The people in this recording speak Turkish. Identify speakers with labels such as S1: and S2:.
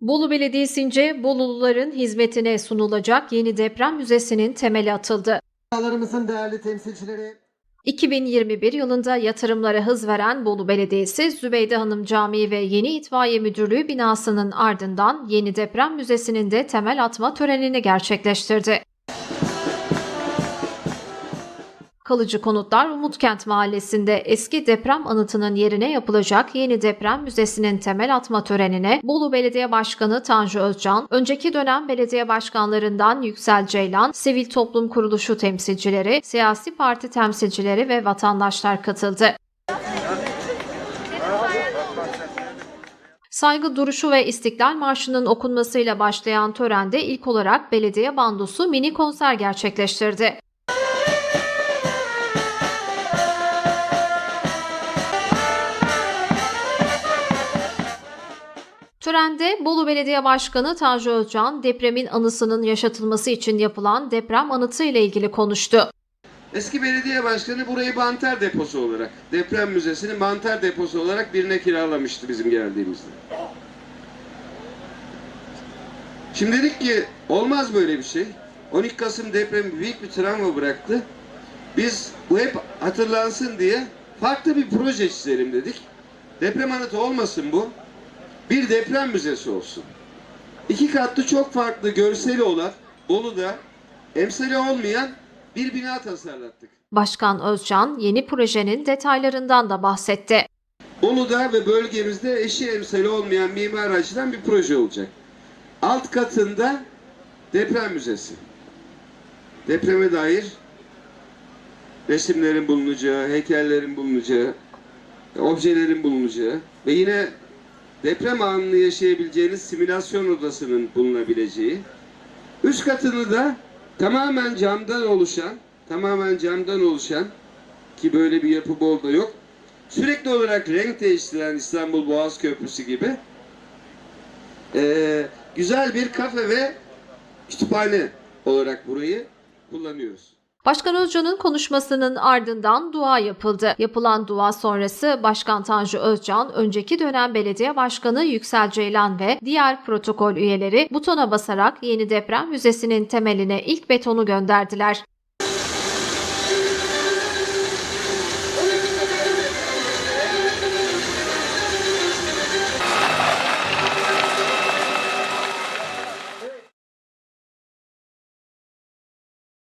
S1: Bolu Belediyesi'nce Boluluların hizmetine sunulacak yeni deprem müzesinin temeli atıldı.
S2: Dünyalarımızın değerli temsilcileri
S1: 2021 yılında yatırımlara hız veren Bolu Belediyesi, Zübeyde Hanım Camii ve Yeni İtfaiye Müdürlüğü binasının ardından yeni deprem müzesinin de temel atma törenini gerçekleştirdi. Kalıcı konutlar Umutkent Mahallesi'nde eski deprem anıtının yerine yapılacak yeni deprem müzesinin temel atma törenine Bolu Belediye Başkanı Tanju Özcan, önceki dönem belediye başkanlarından Yüksel Ceylan, sivil toplum kuruluşu temsilcileri, siyasi parti temsilcileri ve vatandaşlar katıldı. Saygı duruşu ve İstiklal Marşı'nın okunmasıyla başlayan törende ilk olarak belediye bandosu mini konser gerçekleştirdi. Törende Bolu Belediye Başkanı Tanju Özcan depremin anısının yaşatılması için yapılan deprem anıtı ile ilgili konuştu.
S3: Eski belediye başkanı burayı mantar deposu olarak, deprem müzesini mantar deposu olarak birine kiralamıştı bizim geldiğimizde. Şimdi dedik ki olmaz böyle bir şey. 12 Kasım depremi büyük bir travma bıraktı. Biz bu hep hatırlansın diye farklı bir proje çizelim dedik. Deprem anıtı olmasın bu. Bir deprem müzesi olsun. İki katlı çok farklı görseli olan Bolu'da emsali olmayan bir bina tasarlattık.
S1: Başkan Özcan yeni projenin detaylarından da bahsetti.
S3: Bolu'da ve bölgemizde eşi emsali olmayan mimar açıdan bir proje olacak. Alt katında deprem müzesi. Depreme dair resimlerin bulunacağı, heykellerin bulunacağı, objelerin bulunacağı ve yine deprem anını yaşayabileceğiniz simülasyon odasının bulunabileceği. Üst katını da tamamen camdan oluşan, tamamen camdan oluşan ki böyle bir yapı Bolu'da yok. Sürekli olarak renk değiştiren İstanbul Boğaz Köprüsü gibi eee, güzel bir kafe ve kütüphane olarak burayı kullanıyoruz.
S1: Başkan Özcan'ın konuşmasının ardından dua yapıldı. Yapılan dua sonrası Başkan Tanju Özcan, önceki dönem belediye başkanı Yüksel Ceylan ve diğer protokol üyeleri butona basarak yeni deprem müzesinin temeline ilk betonu gönderdiler.